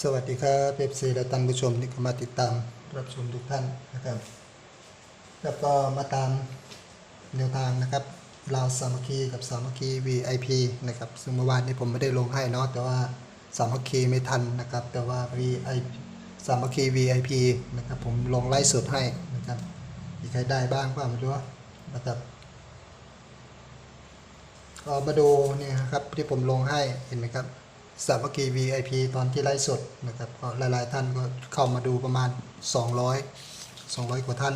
สวัสดีครับเอฟซีและท่านผู้ชมที่เข้ามาติดตามรับชมทุกท่านนะครับ แล้วก็มาตามแนวทางนะครับลาวสามัคคีกับสามัคคี VIP นะครับซึ่งเมื่อวานนี้ผมไม่ได้ลงให้เนาะแต่ว่าสามัคคีไม่ทันนะครับ แต่ว่า VIP สามัคคี VIP นะครับผมลงไลฟ์สดให้นะครับมีใครได้บ้างก็ไม่รู้นะครับก็มาดูเนี่ยครับที่ผมลงให้เห็นไหมครับ สามัคคี VIP ตอนที่ไลฟ์สดนะครับก็หลายๆท่านก็เข้ามาดูประมาณ 200 200 กว่าท่าน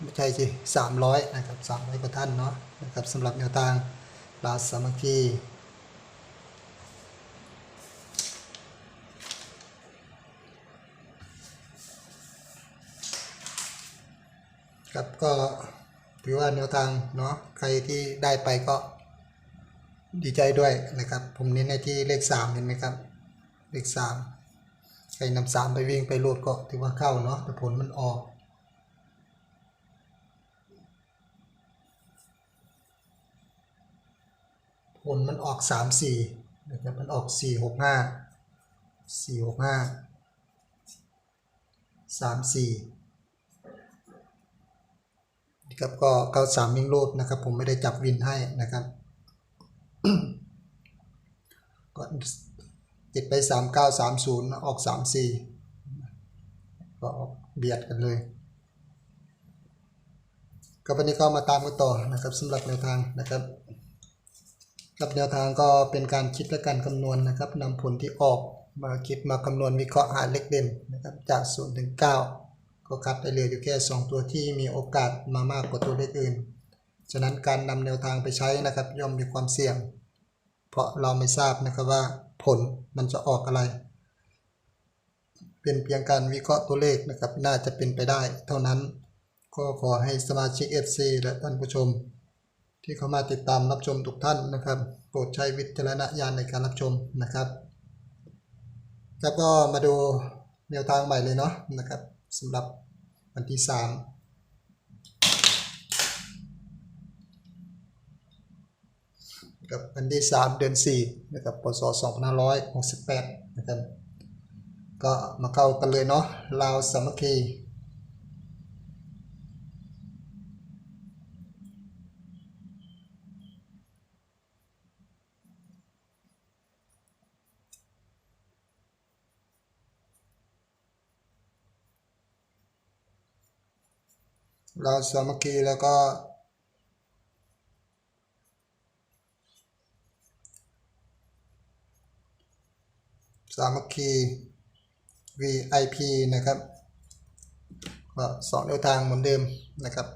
ไม่ใช่สิ300 นะครับ 300 กว่าท่านเนาะนะครับสำหรับแนวทางลาสามัคคีครับก็ถือว่าแนวทางเนาะใครที่ได้ไปก็ ดีใจด้วยนะครับ ผมเน้นในที่เลขสามเห็นไหมครับ เลขสามใครนำสามไปวิ่งไปโลดก็ถือว่าเข้าเนาะแต่ผลมันออกผลมันออกสามสี่นะครับมันออกสี่หกห้าสี่หกห้าสามสี่ครับก็เก้าสามวิ่งรูดนะครับ ผมไม่ได้จับวินให้นะครับ ก็ติดไปสามเก้าสามศูนย์ออกสามสี่ก็ออกเบียดกันเลย ก็วันนี้ก็มาตามกันต่อนะครับสำหรับแนวทางนะครับกับแนวทางก็เป็นการคิดและการคำนวณนะครับนำผลที่ออกมาคิดมาคำนวณวิเคราะห์หาเลขเด่นนะครับจากศูนย์ถึงเก้าก็คัดได้เหลืออยู่แค่ 2 ตัวที่มีโอกาสมามากกว่าตัวเลขอื่น ฉะนั้นการนำแนวทางไปใช้นะครับย่อมมีความเสี่ยง เพราะเราไม่ทราบนะครับว่าผลมันจะออกอะไร เป็นเพียงการวิเคราะห์ตัวเลขนะครับ น่าจะเป็นไปได้เท่านั้น ก็ขอให้สมาชิก FC และท่านผู้ชม ที่เข้ามาติดตามรับชมทุกท่านนะครับ โปรดใช้วิจารณญาณในการรับชมนะครับแล้วก็มาดูแนวทางใหม่เลยเนาะนะครับสำหรับวันที่ 3 กับวันที่สามเดือนสี่นะครับพศสองพันห้าร้อยหกสิบแปดนะครับก็มาเข้ากันเลยเนาะลาวสามัคคีเราสามัคคีแล้วก็ สามัคคี VIP นะครับก็สองแนวทางเหมือนเดิมนะครับ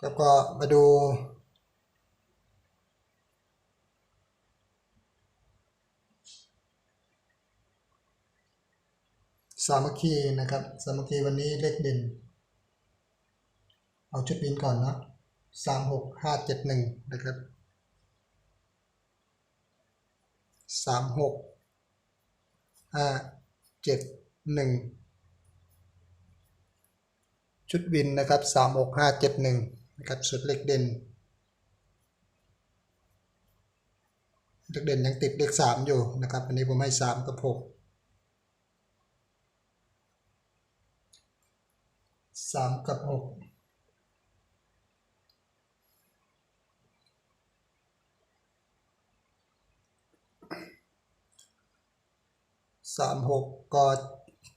แล้วก็มาดูสามัคคีนะครับ สามัคคีวันนี้เลขเด่น เอาชุดบินก่อนนะสามหกห้าเจ็ดหนึ่งนะครับสามหกห้าเจ็ดหนึ่งชุดวินนะครับสามหกห้าเจ็ดหนึ่งนะครับสุดเลขเด่นเลขเด่นยังติดเลขสามอยู่นะครับอันนี้ผมให้สามกับหกสามกับหก สามหกก็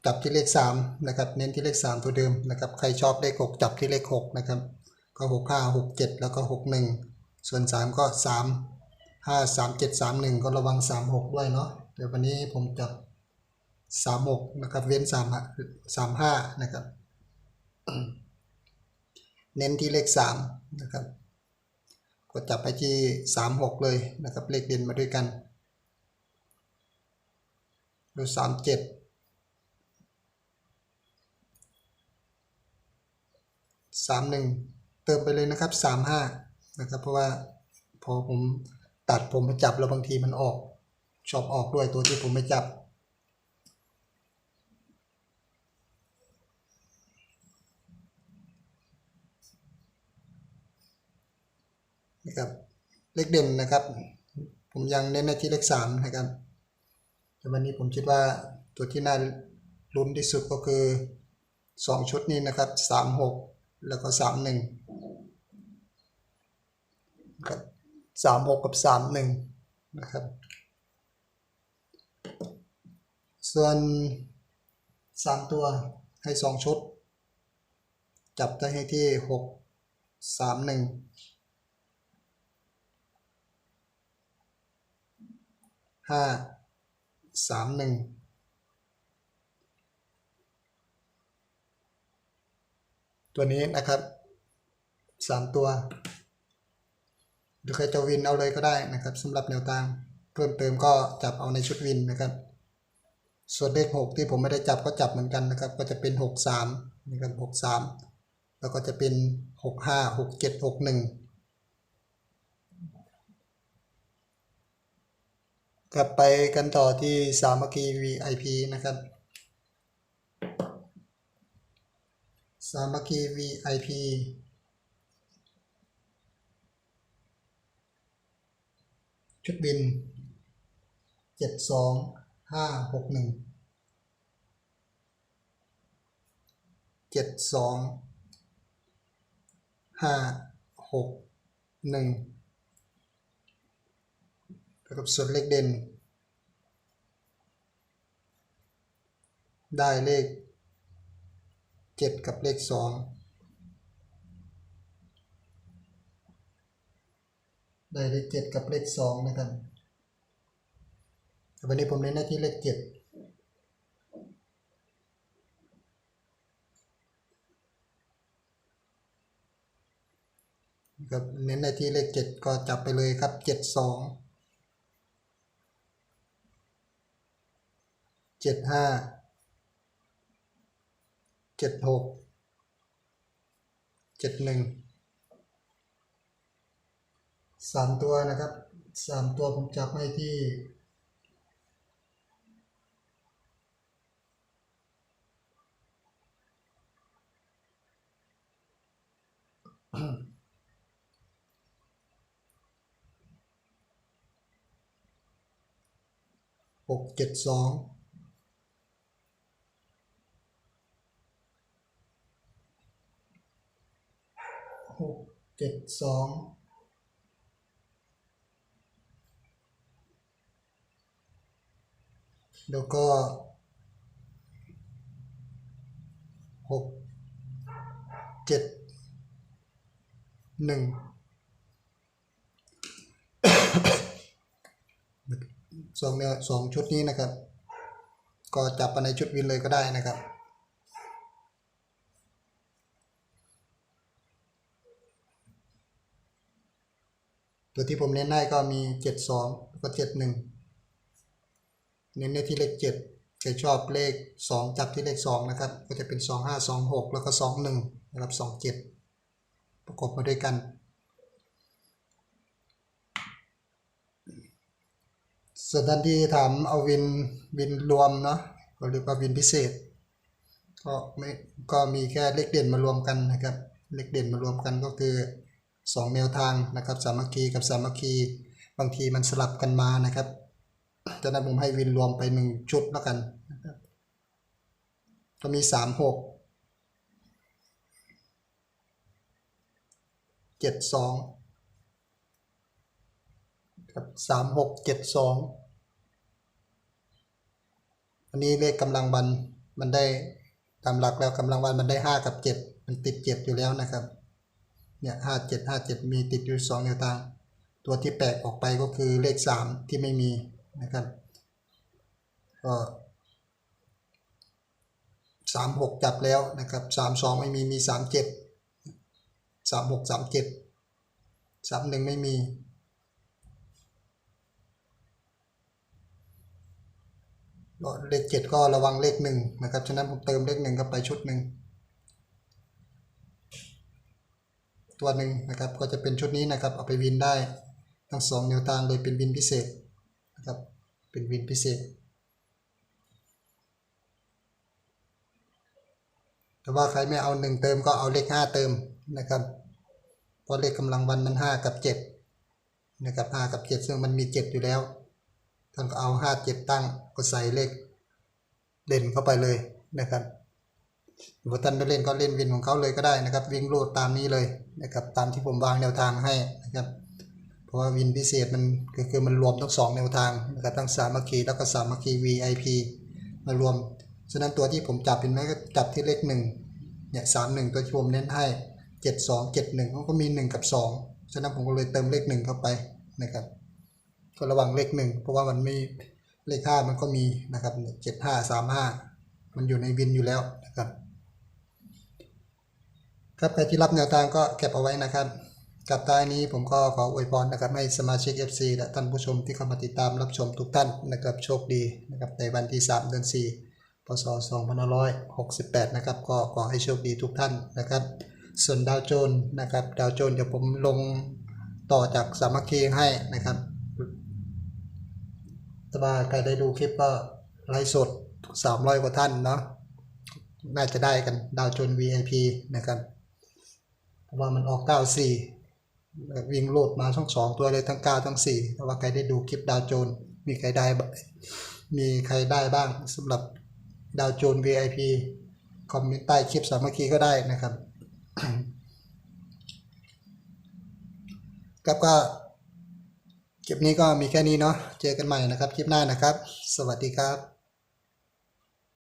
จับที่เลขสามนะครับ เน้นที่เลขสามตัวเดิมนะครับ ใครชอบเลขหกจับที่เลขหกนะครับ ก็หกห้าหกเจ็ดแล้วก็หกหนึ่งส่วนสามก็สามห้าสามเจ็ดสามหนึ่งก็ระวังสามหกด้วยเนาะ เดี๋ยววันนี้ผมจับสามหกนะครับ เว้นสามห้านะครับ เน้นที่เลขสามนะครับ ก็จับไปที่สามหกเลยนะครับ เลขเด่นมาด้วยกัน ดูสามเจ็ดสามหนึ่งเติมไปเลยนะครับสามห้านะครับ เพราะว่าพอผมตัดผมไปจับแล้วบางทีมันออกชอบออกด้วยตัวที่ผมไปจับนะครับเลขเด่นนะครับ ผมยังเน้นในที่เลขสามนะครับ วันนี้ผมคิดว่าตัวที่น่าลุ้นที่สุดก็คือสองชุดนี้นะครับสามหกแล้วก็สามหนึ่งครับสามหกกับสามหนึ่งนะครับ ส่วนสามตัวให้สองชุด จับได้ให้ที่หกสามหนึ่งห้า สามหนึ่งตัวนี้นะครับสามตัวหรือใครจะวินเอาเลยก็ได้นะครับสำหรับแนวทางเพิ่มเติมก็จับเอาในชุดวินนะครับ ส่วนเลขหกที่ผมไม่ได้จับก็จับเหมือนกันนะครับ ก็จะเป็นหกสามนะครับหกสามแล้วก็จะเป็นหกห้าหกเจ็ดหกหนึ่ง กลับไปกันต่อที่สามัคคี VIP นะครับ สามัคคี VIP ชุดบินเจ็ดสองห้าหกหนึ่งเจ็ดสองห้าหกหนึ่ง แล้วกับส่วนเลขเด่น ได้เลขเจ็ดกับเลขสองได้เลขเจ็ดกับเลขสองนะครับวันนี้ผมเน้นหน้าที่เลขเจ็ดครับเน้นในที่เลขเจ็ดก็จับไปเลยครับเจ็ดสอง เจ็ดห้าเจ็ดหกเจ็ดหนึ่งสามตัวนะครับสามตัวผมจับให้ที่หกเจ็ดสอง หกเจ็ดสองแล้วก็หกเจ็ดหนึ่งสองเนี่ยสองชุดนี้นะครับ ก็จับไปในชุดวินเลยก็ได้นะครับ ตัวที่ผมเน้นได้ก็มีเจ็ดสองแล้วก็เจ็ดหนึ่งเน้นในที่เลขเจ็ดใครชอบเลขสองจับที่เลขสองนะครับ ก็จะเป็นสองห้าสองหกแล้วก็สองหนึ่งนะครับสองเจ็ดประกบมาด้วยกันส่วนท่านที่ถามเอาวินวินรวมเนาะก็เรียกว่าวินพิเศษ ก็ไม่ก็มีแค่เลขเด่นมารวมกันนะครับ เลขเด่นมารวมกันก็คือ สองแนวทางนะครับสามัคคีกับสามัคคีบางทีมันสลับกันมานะครับจากนั้นผมให้วินรวมไปหนึ่งชุดแล้วกันนะครับก็มีสามหกเจ็ดสองครับสามหกเจ็ดสองอันนี้เลขกำลังวันมันได้ตามหลักแล้วกำลังวันมันได้ห้ากับเจ็ดมันติดเจ็ดอยู่แล้วนะครับ เนี่ยห้าเจ็ดห้าเจ็ดมีติดอยู่สองแนวทาง ตัวที่แปลกออกไปก็คือเลขสามที่ไม่มีนะครับก็สามหกจับแล้วนะครับสามสองไม่มีมีสามเจ็ดสามหกสามเจ็ดสามหนึ่งไม่มีเลขเจ็ดก็ระวังเลขหนึ่งนะครับ ฉะนั้นผมเติมเลขหนึ่งเข้าไปชุดหนึ่ง ตัวหนึ่งนะครับ ก็จะเป็นชุดนี้นะครับ เอาไปวินได้ทั้งสองแนวทางเลยเป็นวินพิเศษนะครับ เป็นวินพิเศษ แต่ว่าใครไม่เอาหนึ่งเติมก็เอาเลขห้าเติมนะครับ เพราะเลขกำลังวันมันห้ากับเจ็ดนะครับห้ากับเจ็ดซึ่งมันมีเจ็ดอยู่แล้วท่านก็เอาห้าเจ็ดตั้งก็ใส่เลขเด่นเข้าไปเลยนะครับ หรือว่าท่านไม่เล่นก็เล่นวินของเขาเลยก็ได้นะครับ วิ่งโลดตามนี้เลยนะครับตามที่ผมวางแนวทางให้นะครับเพราะว่าวินพิเศษมันก็คือมันรวมทั้งสองแนวทางนะครับทั้งสามัคคีแล้วก็สามัคคี VIP มารวมฉะนั้นตัวที่ผมจับเป็นไหมก็จับที่เลขหนึ่งเนี่ยสามหนึ่งตัวที่ผมเน้นให้เจ็ดสองเจ็ดหนึ่งเขาก็มีหนึ่งกับสองฉะนั้นผมก็เลยเติมเลขหนึ่งเข้าไปนะครับก็ระว่างเลขหนึ่งเพราะว่ามันไม่เลขห้ามันก็มีนะครับเจ็ดห้าสามห้ามันอยู่ในวินอยู่แล้วนะครับ ครับใครที่รับแนวทางก็เก็บเอาไว้นะครับกับท้ายนี้ผมก็ขออวยพรนะครับให้สมาชิก FC และท่านผู้ชมที่เข้ามาติดตามรับชมทุกท่านนะครับโชคดีนะครับในวันที่ 3 เดือน 4 พศ 2568 นะครับก็ขอให้โชคดีทุกท่านนะครับ ส่วนดาวโจนนะครับดาวโจนเดี๋ยวผมลงต่อจากสามัคคีให้นะครับแต่ว่าใครได้ดูคลิปก็ไลฟ์สด 300 กว่าท่านเนาะน่าจะได้กันดาวโจน VIP นะครับ เพราะว่ามันออก94วิ่งโลดมาทั้งสองตัวเลยทั้ง9ทั้ง4แต่ว่าใครได้ดูคลิปดาวโจนมีใครได้บ้างมีใครได้บ้างสำหรับดาวโจน VIP คอมเมนต์ใต้คลิปสามัคคีก็ได้นะครับครับก็คลิปนี้ก็มีแค่นี้เนาะเจอกันใหม่นะครับ คลิปหน้านะครับ สวัสดีครับ